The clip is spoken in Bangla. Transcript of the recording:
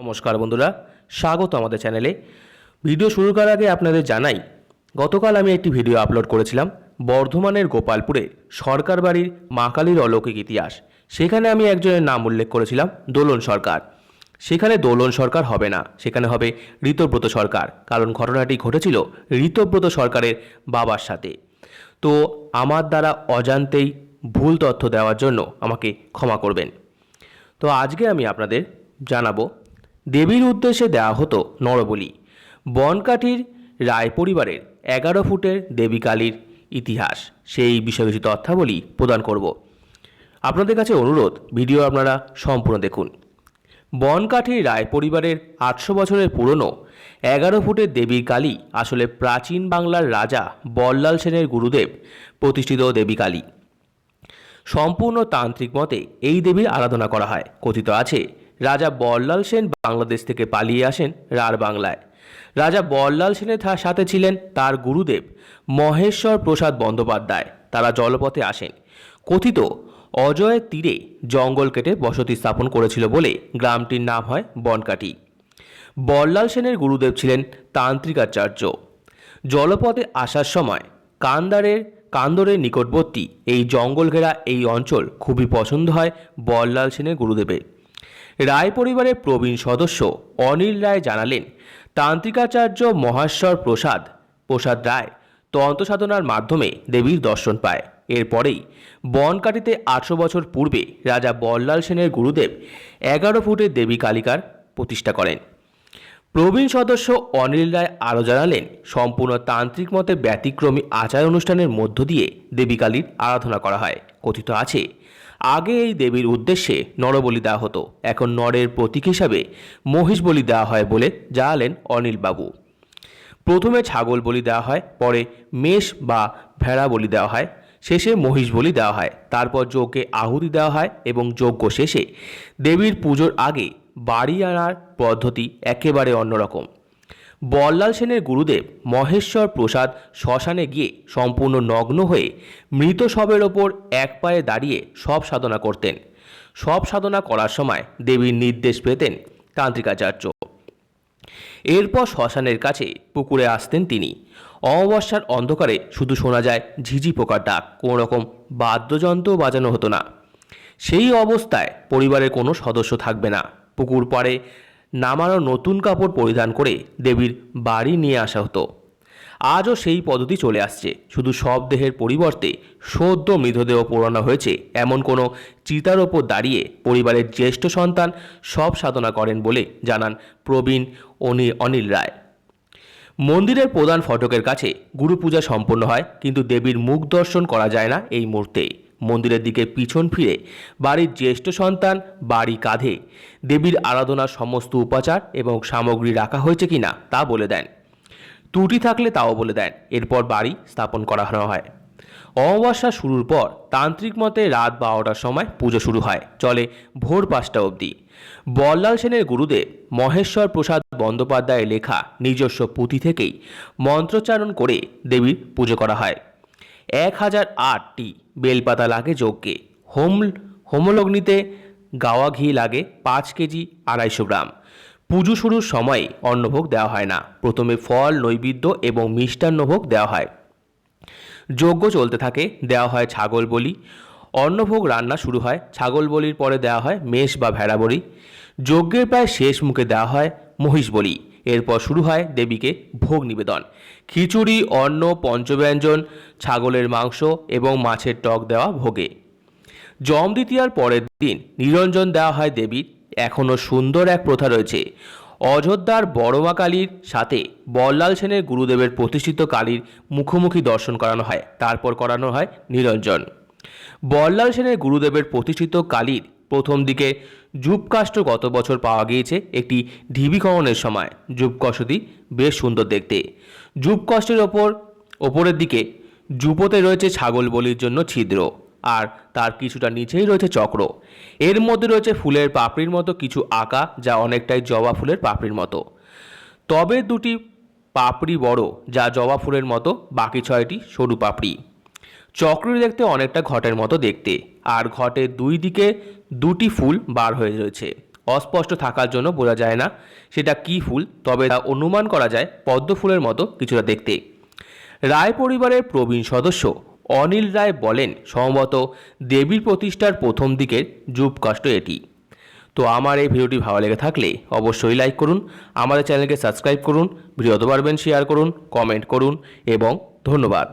নমস্কার বন্ধুরা, স্বাগত আমাদের চ্যানেলে। ভিডিও শুরু করার আগে আপনাদের জানাই, গতকাল আমি একটি ভিডিও আপলোড করেছিলাম, বর্ধমানের গোপালপুরে সরকার বাড়ির মা কালীর অলৌকিক ইতিহাস। সেখানে আমি একজনের নাম উল্লেখ করেছিলাম, দোলন সরকার। সেখানে দোলন সরকার হবে না, সেখানে হবে ঋতব্রত সরকার, কারণ ঘটনাটি ঘটেছিল ঋতব্রত সরকারের বাবার সাথে। তো আমার দ্বারা অজান্তেই ভুল তথ্য দেওয়ার জন্য আমাকে ক্ষমা করবেন। তো আজকে আমি আপনাদের জানাব দেবীর উদ্দেশ্যে দেওয়া হতো নরবলি। বনকাঠির রায় পরিবারের এগারো ফুটের দেবী কালীর ইতিহাস। সেই বিষয়ে কিছু তথ্যাবলী প্রদান করব। আপনাদের কাছে অনুরোধ, ভিডিও আপনারা সম্পূর্ণ দেখুন। বনকাঠির রায় পরিবারের আটশো বছরের পুরনো এগারো ফুটের দেবী কালী আসলে প্রাচীন বাংলার রাজা বল্লাল সেনের গুরুদেব প্রতিষ্ঠিত দেবী কালী। সম্পূর্ণ তান্ত্রিক মতে এই দেবীর আরাধনা করা হয়। কথিত আছে রাজা বল্লাল সেন বাংলাদেশ থেকে পালিয়ে আসেন রার বাংলায়। রাজা বল্লাল সেনের সাথে ছিলেন তার গুরুদেব মহেশ্বর প্রসাদ বন্দ্যোপাধ্যায়। তারা জলপথে আসেন। কথিত, অজয়ের তীরে জঙ্গল কেটে বসতি স্থাপন করেছিল বলে গ্রামটির নাম হয় বনকাটি বল্লাল সেনের গুরুদেব ছিলেন তান্ত্রিকাচার্য। জলপথে আসার সময় কান্দারের কান্দরের নিকটবর্তী এই জঙ্গল ঘেরা এই অঞ্চল খুবই পছন্দ হয় বল্লাল সেনের গুরুদেবের। রায় পরিবারের প্রবীণ সদস্য অনিল রায় জানালেন, তান্ত্রিকাচার্য মহাশ্বর প্রসাদ প্রসাদ রায় তন্ত্র সাধনার মাধ্যমে দেবীর দর্শন পায়। এরপরেই বনকাটিতে আটশো বছর পূর্বে রাজা বল্লাল সেনের গুরুদেব এগারো ফুটের দেবী কালিকার প্রতিষ্ঠা করেন। প্রবীণ সদস্য অনিল রায় আরও জানালেন, সম্পূর্ণ তান্ত্রিক মতে ব্যতিক্রমী আচার অনুষ্ঠানের মধ্য দিয়ে দেবী কালীর আরাধনা করা হয়। কথিত আছে আগে এই দেবীর উদ্দেশ্যে নরবলি দেওয়া হতো। এখন নরের প্রতীক হিসাবে মহিষ বলি দেওয়া হয় বলে জানালেন অনিল বাবু প্রথমে ছাগল বলি দেওয়া হয়, পরে মেষ বা ভেড়া বলি দেওয়া হয়, শেষে মহিষ বলি দেওয়া হয়। তারপর যজ্ঞে আহুতি দেওয়া হয় এবং যজ্ঞ শেষে দেবীর পুজোর আগে বাড়ি আনার পদ্ধতি একেবারে অন্যরকম। বল্লাল সেনের গুরুদেব মহেশ্বর প্রসাদ শ্মশানে গিয়ে সম্পূর্ণ নগ্ন হয়ে মৃত শবের ওপর এক পায়ে দাঁড়িয়ে সব সাধনা করতেন। সব সাধনা করার সময় দেবীর নির্দেশ পেতেন তান্ত্রিকাচার্য এরপর শ্মশানের কাছে পুকুরে আসতেন তিনি। অমাবস্যার অন্ধকারে শুধু শোনা যায় ঝিঝি পোকার ডাক, কোনো রকম বাদ্যযন্ত্র বাজানো হতো না। সেই অবস্থায় পরিবারের কোনো সদস্য থাকবে না। পুকুর পাড়ে নামানো নতুন কাপড় পরিধান করে দেবীর বাড়ি নিয়ে আসা হতো। আজও সেই পদ্ধতি চলে আসছে। শুধু সব দেহের পরিবর্তে সদ্য মৃতদেহ পোড়ানো হয়েছে, এমন কোনো চিতার ওপর দাঁড়িয়ে পরিবারের জ্যেষ্ঠ সন্তান সব সাধনা করেন বলে জানান প্রবীণ অনি, অনিল রায়। মন্দিরের প্রধান ফটকের কাছে গুরু পূজা সম্পন্ন হয়, কিন্তু দেবীর মুখ দর্শন করা যায় না এই মুহূর্তে। মন্দিরের দিকে পিছন ফিরে বাড়ির জ্যেষ্ঠ সন্তান, বাড়ি কাঁধে। দেবীর আরাধনার সমস্ত উপাচার এবং সামগ্রী রাখা হয়েছে কিনা তা বলে দেন। ত্রুটি থাকলে তাও বলে দেন, এরপর বাড়ি স্থাপন করা হয়। অমাবস্যা শুরুর পর তান্ত্রিক মতে রাত বারোটার সময় পুজো শুরু হয়, চলে ভোর পাঁচটা অবধি। বল্লাল সেনের গুরুদেব মহেশ্বর প্রসাদ বন্দ্যোপাধ্যায়ের লেখা নিজস্ব পুঁথি থেকেই মন্ত্রোচ্চারণ করে দেবীর পুজো করা হয়। এক হাজার আটটি বেলপাতা লাগে যজ্ঞে। হোম হোমলগ্নিতে গাওয়া ঘি লাগে পাঁচ কেজি আড়াইশো গ্রাম। পুজো শুরুর সময়ে অন্নভোগ দেওয়া হয় না। প্রথমে ফল, নৈবেদ্য এবং মিষ্টান্নভোগ দেওয়া হয়। যজ্ঞ চলতে থাকে, দেওয়া হয় ছাগল বলি। অন্নভোগ রান্না শুরু হয়, ছাগল বলির পরে দেওয়া হয় মেষ বা ভেড়া বলি। যজ্ঞের প্রায় শেষ মুখে দেওয়া হয় মহিষ বলি। এরপর শুরু হয় দেবীকে ভোগ নিবেদন। খিচুড়ি, অন্ন, পঞ্চব্যঞ্জন, ছাগলের মাংস এবং মাছের টক দেওয়া ভোগে। জম দ্বিতীয়ার পরের দিন নিরঞ্জন দেওয়া হয় দেবীর। এখনও সুন্দর এক প্রথা রয়েছে। অযোধ্যার বড়মা কালীর সাথে বল্লাল সেনের গুরুদেবের প্রতিষ্ঠিত কালীর মুখোমুখি দর্শন করানো হয়। তারপর করানো হয় নিরঞ্জন। বল্লাল সেনের গুরুদেবের প্রতিষ্ঠিত কালীর প্রথম দিকে যূপকাষ্ট গত বছর পাওয়া গিয়েছে একটি ঢিবি খননের সময়। যূপকষ্টটি বেশ সুন্দর দেখতে। যূপকষ্টের ওপর, ওপরের দিকে জুপোতে রয়েছে ছাগল বলির জন্য ছিদ্র আর তার কিছুটা নিচেই রয়েছে চক্র। এর মধ্যে রয়েছে ফুলের পাপড়ির মতো কিছু আঁকা যা অনেকটাই জবা ফুলের পাপড়ির মতো। তবে দুটি পাপড়ি বড় যা জবা ফুলের মতো, বাকি ছয়টি সরু পাপড়ি। চক্রটি দেখতে অনেকটা ঘটের মতো দেখতে। আর ঘটের দুই দিকে দুটি ফুল বার হয়ে রয়েছে। অস্পষ্ট থাকার জন্য বোঝা যায় না সেটা কী ফুল, তবে তা অনুমান করা যায় পদ্ম ফুলের মতো কিছুটা দেখতে। রায় পরিবারের প্রবীণ সদস্য অনিল রায় বলেন, সম্ভবত দেবীর প্রতিষ্ঠার প্রথম দিকের যুবকাষ্ট এটি। তো আমার এই ভিডিওটি ভালো লেগে থাকলে অবশ্যই লাইক করুন, আমাদের চ্যানেলকে সাবস্ক্রাইব করুন ভিডিও পারবেন শেয়ার করুন, কমেন্ট করুন, এবং ধন্যবাদ।